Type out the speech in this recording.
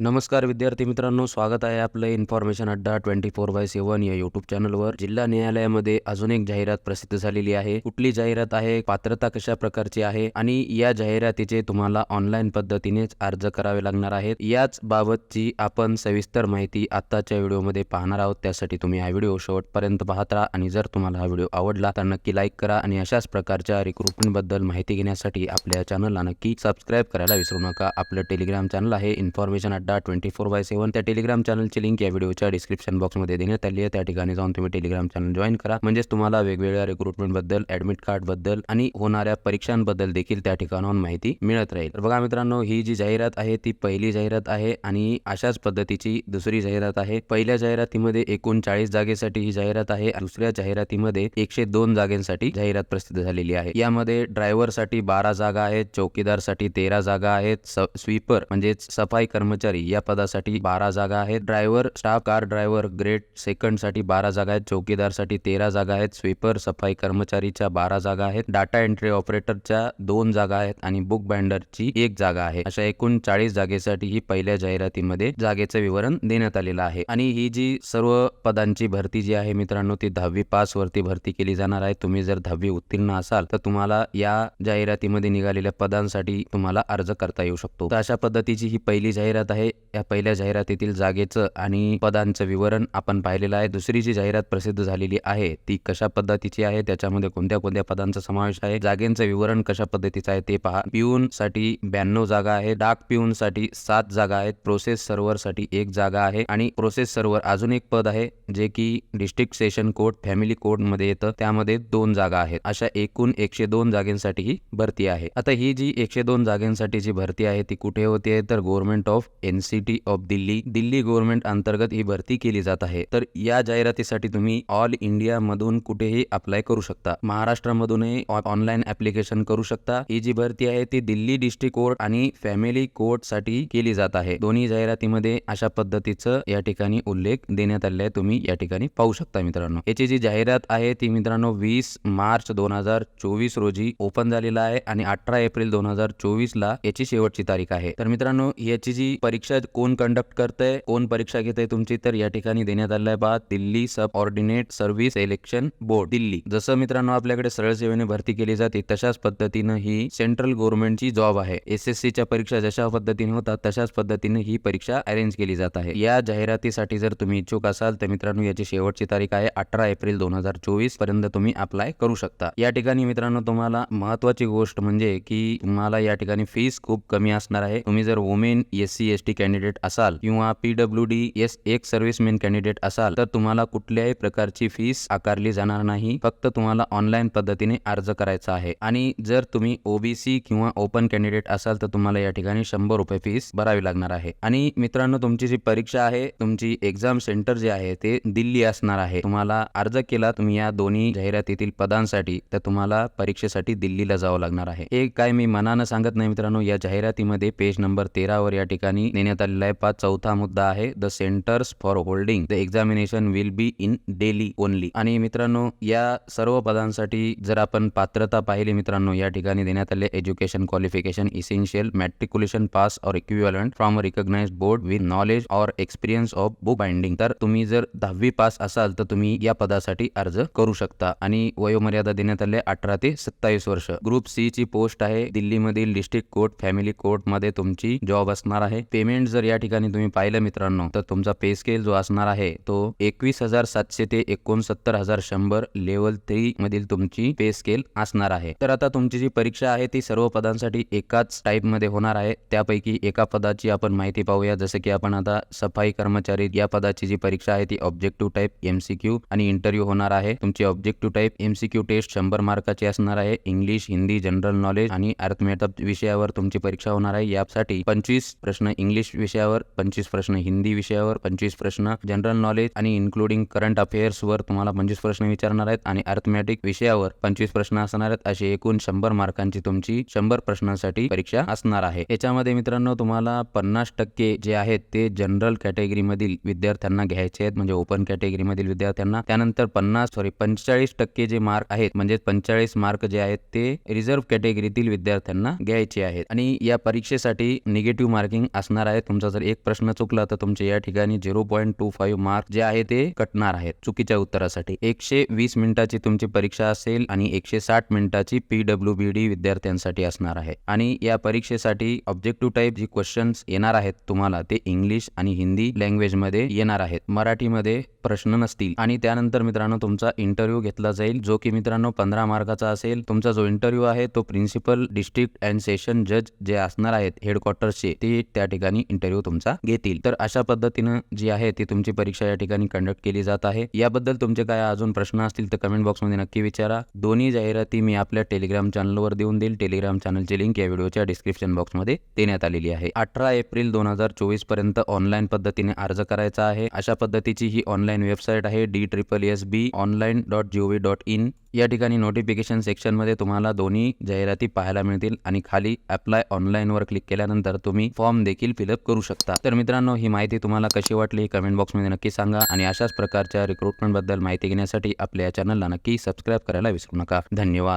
नमस्कार विद्यार्थी मित्रांनो स्वागत आहे आपलं information Adda twenty four by seven या युट्यूब चॅनलवर जिल्हा न्यायालयामध्ये अजून एक जाहिरात प्रसिद्ध झालेली आहे. कुठली जाहिरात आहे पात्रता कशा प्रकारची आहे आणि या जाहिरातीचे तुम्हाला ऑनलाईन पद्धतीनेच अर्ज करावे लागणार आहेत. याच बाबतची आपण सविस्तर माहिती आताच्या व्हिडिओमध्ये पाहणार आहोत. त्यासाठी तुम्ही हा व्हिडिओ शेवटपर्यंत पाहत राहा आणि जर तुम्हाला हा व्हिडिओ आवडला तर नक्की लाईक करा आणि अशाच प्रकारच्या रिक्रुटमेंटबद्दल माहिती घेण्यासाठी आपल्या चॅनलला नक्की सबस्क्राईब करायला विसरू नका. आपलं टेलिग्राम चॅनल आहे information Adda twenty four by seven त्या टेलिग्राम चॅनलची लिंक या व्हिडिओच्या डिस्क्रिप्शन बॉक्समध्ये देण्यात आली आहे. त्या ठिकाणी जाऊन तुम्ही टेलिग्राम चॅनल जॉईन करा. म्हणजेच तुम्हाला वेगवेगळ्या रिक्रुटमेंटबद्दल ॲडमिट ऍडमिट आणि होणाऱ्या परीक्षांबद्दल देखील त्या ठिकाणाहून माहिती मिळत राहील. तर बघा मित्रांनो ही जी जाहिरात आहे ती पहिली जाहिरात आहे आणि अशाच पद्धतीची दुसरी जाहिरात आहे. पहिल्या जाहिरातीमध्ये एकूण चाळीस जागेसाठी ही जाहिरात आहे. दुसऱ्या जाहिरातीमध्ये एकशे दोन जागेसाठी जाहिरात प्रसिद्ध झालेली आहे. यामध्ये ड्रायव्हरसाठी बारा जागा आहेत चौकीदारसाठी तेरा जागा आहेत स्वीपर म्हणजेच सफाई कर्मचारी या पदासाठी बारा जागा आहेत. Driver staff car driver grade सेकंडसाठी बारा जागा आहेत. चौकीदारसाठी तेरा जागा आहेत. स्वीपर सफाई कर्मचारीच्या बारा जागा आहेत. डाटा एंट्री ऑपरेटरच्या दोन जागा आहेत आणि बुक बाइंडरची एक जागा आहे. अशा एकूण चाळीस जागेसाठी ही पहिल्या जाहिरातीमध्ये जागेचं विवरण देण्यात आलेलं आहे. आणि ही जी सर्व पदांची भरती जी आहे मित्रांनो ती दहावी पास वरती भरती केली जाणार आहे. तुम्ही जर दहावी उत्तीर्ण असाल तर तुम्हाला या जाहिरातीमध्ये निघालेल्या पदांसाठी तुम्हाला अर्ज करता येऊ शकतो. तर अशा पद्धतीची ही पहिली जाहिरात आहे. Hey, या पहिल्या जाहिरातीतील जागेचं आणि पदांचं विवरण आपण पाहिलेलं आहे. दुसरी जी जाहिरात प्रसिद्ध झालेली आहे ती कशा पद्धतीची आहे? त्याच्यामध्ये कोणत्या कोणत्या पदांचा समावेश आहे? जागेचं विवरण कशा पद्धतीचं आहे ते पहा. पिऊन साठी ब्याण्णव जागा आहे डाक पिऊन साठी सात जागा आहेत. प्रोसेस सर्व्हरसाठी एक जागा आहे आणि प्रोसेस सर्व्हर अजून एक पद आहे जे की डिस्ट्रिक्ट सेशन कोर्ट फॅमिली कोर्टमध्ये येतं. त्यामध्ये दोन जागा आहेत. अशा एकूण एकशे दोन जागांसाठी ही भरती आहे. आता ही जी एकशे दोन जागांसाठी जी भरती आहे ती कुठे होते? तर government of NC university of Delhi Delhi government अंतर्गत ही भरती केली जात आहे. तर या जाहिरातीसाठी तुम्ही ऑल इंडिया मधून कुठेही अप्लाय करू शकता. महाराष्ट्रामधूनही ऑनलाईन ऍप्लिकेशन करू शकता. ही जी भरती आहे ती दिल्ली डिस्ट्रिक्ट कोर्ट आणि फॅमिली कोर्टसाठी केली जात आहे. दोन्ही जाहिरातीमध्ये अशा पद्धतीचं या ठिकाणी उल्लेख देण्यात आले आहे. तुम्ही या ठिकाणी पाहू शकता मित्रांनो. याची जी जाहिरात आहे ती मित्रांनो वीस मार्च दोन हजार चोवीस रोजी ओपन झालेला आहे आणि अठरा एप्रिल दोन हजार चोवीस ला याची शेवटची तारीख आहे. तर मित्रांनो याची जी परीक्षा कोण कंडक्ट करतंय कोण परीक्षा घेतय तुमची तर या ठिकाणी देण्यात आलं आहे बा Delhi subordinate service election board Delhi. जसं मित्रांनो आपल्याकडे सरळ सेवेने भरती केली जाते तशाच पद्धतीनं ही सेंट्रल गव्हर्नमेंटची जॉब आहे. एस एस च्या परीक्षा जशा पद्धतीने होतात तशाच पद्धतीने ही परीक्षा अरेंज केली जात आहे. या जाहिरातीसाठी जर तुम्ही इच्छुक असाल तर मित्रांनो याची शेवटची तारीख आहे अठरा एप्रिल दोन हजार चोवीसपर्यंत तुम्ही अप्लाय करू शकता. या ठिकाणी मित्रांनो तुम्हाला महत्वाची गोष्ट म्हणजे की तुम्हाला या ठिकाणी फीस खूप कमी असणार आहे. तुम्ही जर women S C S T candidate असाल किंवा PW D S ex serviceman candidate असाल तर तुम्हाला कुठल्याही प्रकारची फीस आकारली जाणार नाही. फक्त तुम्हाला ऑनलाईन पद्धतीने अर्ज करायचा आहे. आणि जर तुम्ही ओबीसी किंवा ओपन कॅन्डिडेट असाल तर तुम्हाला या ठिकाणी शंभर रुपये फीस भरावी लागणार आहे. आणि मित्रांनो तुमची जी परीक्षा आहे तुमची एक्झाम सेंटर जे आहे ते दिल्ली असणार आहे. तुम्हाला अर्ज केला तुम्ही या दोन्ही जाहिरातीतील पदांसाठी तर तुम्हाला परीक्षेसाठी दिल्लीला जावं लागणार आहे. हे काय मी मनानं सांगत नाही मित्रांनो या जाहिरातीमध्ये पेज नंबर तेरावर या ठिकाणी नेण्यात आले आलेला आहे पाच चौथा मुद्दा आहे the centres for holding. The examination will be in Delhi only. आणि मित्रांनो या सर्व पदांसाठी जर आपण पात्रता पाहिली मित्रांनो या ठिकाणी देण्यात आले education qualification essential matriculation pass और equivalent from recognise board with knowledge और एक्सपिरियन्स ऑफ बुक बाइंडिंग. तर तुम्ही जर दहावी पास असाल तर तुम्ही या पदासाठी अर्ज करू शकता. आणि वयोमर्यादा देण्यात आले अठरा ते सत्तावीस वर्ष. ग्रुप सी ची पोस्ट आहे दिल्लीमधील डिस्ट्रिक्ट कोर्ट फॅमिली कोर्टमध्ये तुमची जॉब असणार आहे. पेमेंट जर या ठिकाणी तुम्ही पाहिलं मित्रांनो तर तुमचा पे स्केल जो असणार आहे तो एकवीस हजार सातशे ते एकोणसत्तर हजार शंभर लेवल थ्री मधील तुमची पे स्केल असणार आहे. तर आता तुमची जी परीक्षा आहे ती सर्व पदांसाठी एकाच टाईपमध्ये होणार आहे. त्यापैकी एका पदाची आपण माहिती पाहूया. जसं की आपण आता सफाई कर्मचारी या पदाची जी परीक्षा आहे ती ऑब्जेक्टिव्ह टाईप एमसीक्यू आणि इंटरव्ह्यू होणार आहे. तुमची ऑब्जेक्टिव्ह टाईप एमसीक्यू टेस्ट शंभर मार्काची असणार आहे. इंग्लिश हिंदी जनरल नॉलेज आणि अर्थमॅथ विषयावर तुमची परीक्षा होणार आहे. यासाठी पंचवीस प्रश्न इंग्लिश विषयावर पंचवीस प्रश्न हिंदी विषयावर पंचवीस प्रश्न जनरल नॉलेज आणि इन्क्लुडिंग करंट अफेअर्सवर तुम्हाला पंचवीस प्रश्न विचारणार आहेत आणि अर्थमॅटिक विषयावर पंचवीस प्रश्न असणार आहेत. अशी एकूण शंभर मार्कांची तुमची शंभर प्रश्नांसाठी परीक्षा असणार आहे. याच्यामध्ये मित्रांनो तुम्हाला पन्नास टक्के जे आहेत ते जनरल कॅटेगरीमधील विद्यार्थ्यांना घ्यायचे आहेत. म्हणजे ओपन कॅटेगरीमधील विद्यार्थ्यांना. त्यानंतर पन्नास सॉरी पंचेचाळीस टक्के जे मार्क आहेत म्हणजे पंचेचाळीस मार्क जे आहेत ते रिझर्व्ह कॅटेगरीतील विद्यार्थ्यांना घ्यायचे आहेत. आणि या परीक्षेसाठी निगेटिव्ह मार्किंग असणार आहे तुमचा जर एक प्रश्न चुकला तर तुमचे या ठिकाणी zero point two five mark जे आहे ते कटणार आहेत चुकीच्या उत्तरासाठी. एकशे वीस मिनिटाची तुमची परीक्षा असेल आणि एकशे साठ मिनिटाची पी डब्ल्यू बी डी विद्यार्थ्यांसाठी असणार आहे. आणि या परीक्षेसाठी ऑब्जेक्टिव्ह टाईप जी क्वेश्चन्स येणार आहेत तुम्हाला ते इंग्लिश आणि हिंदी लँग्वेजमध्ये येणार आहेत. मराठीमध्ये प्रश्न नसतील. आणि त्यानंतर मित्रांनो तुमचा इंटरव्ह्यू घेतला जाईल जो की मित्रांनो पंधरा मार्काचा असेल. तुमचा जो इंटरव्ह्यू आहे तो प्रिन्सिपल डिस्ट्रिक्ट अँड सेशन जज जे असणार आहेत हेडक्वार्टर्सचे ते त्या ठिकाणी इंटरव्ह्यू तुमचा घेतील. तर अशा पद्धतीनं जी आहे ती तुमची परीक्षा या ठिकाणी कंडक्ट केली जात आहे. याबद्दल तुमचे काय अजून प्रश्न असतील तर कमेंट बॉक्समध्ये नक्की विचारा. दोन्ही जाहिराती मी आपल्या टेलिग्राम चॅनलवर देऊन देईल. टेलिग्राम चॅनलची लिंक या व्हिडिओच्या डिस्क्रिप्शन बॉक्समध्ये देण्यात आलेली आहे. अठरा एप्रिल दोन हजार चोवीसपर्यंत ऑनलाईन पद्धतीने अर्ज करायचा आहे. अशा पद्धतीची ही ऑनलाईन वेबसाईट आहे D triple S B online dot gov dot in या ठिकाणी नोटिफिकेशन सेक्शनमध्ये तुम्हाला दोन्ही जाहिराती पाहायला मिळतील आणि खाली अप्लाय ऑनलाईनवर क्लिक केल्यानंतर तुम्ही फॉर्म देखील फिलअप करू शकता. तर मित्रांनो ही माहिती तुम्हाला कशी वाटली कमेंट बॉक्समध्ये नक्की सांगा आणि अशाच प्रकारच्या रिक्रुटमेंटबद्दल माहिती घेण्यासाठी आपल्या या चॅनलला नक्की सबस्क्राईब करायला विसरू नका. धन्यवाद.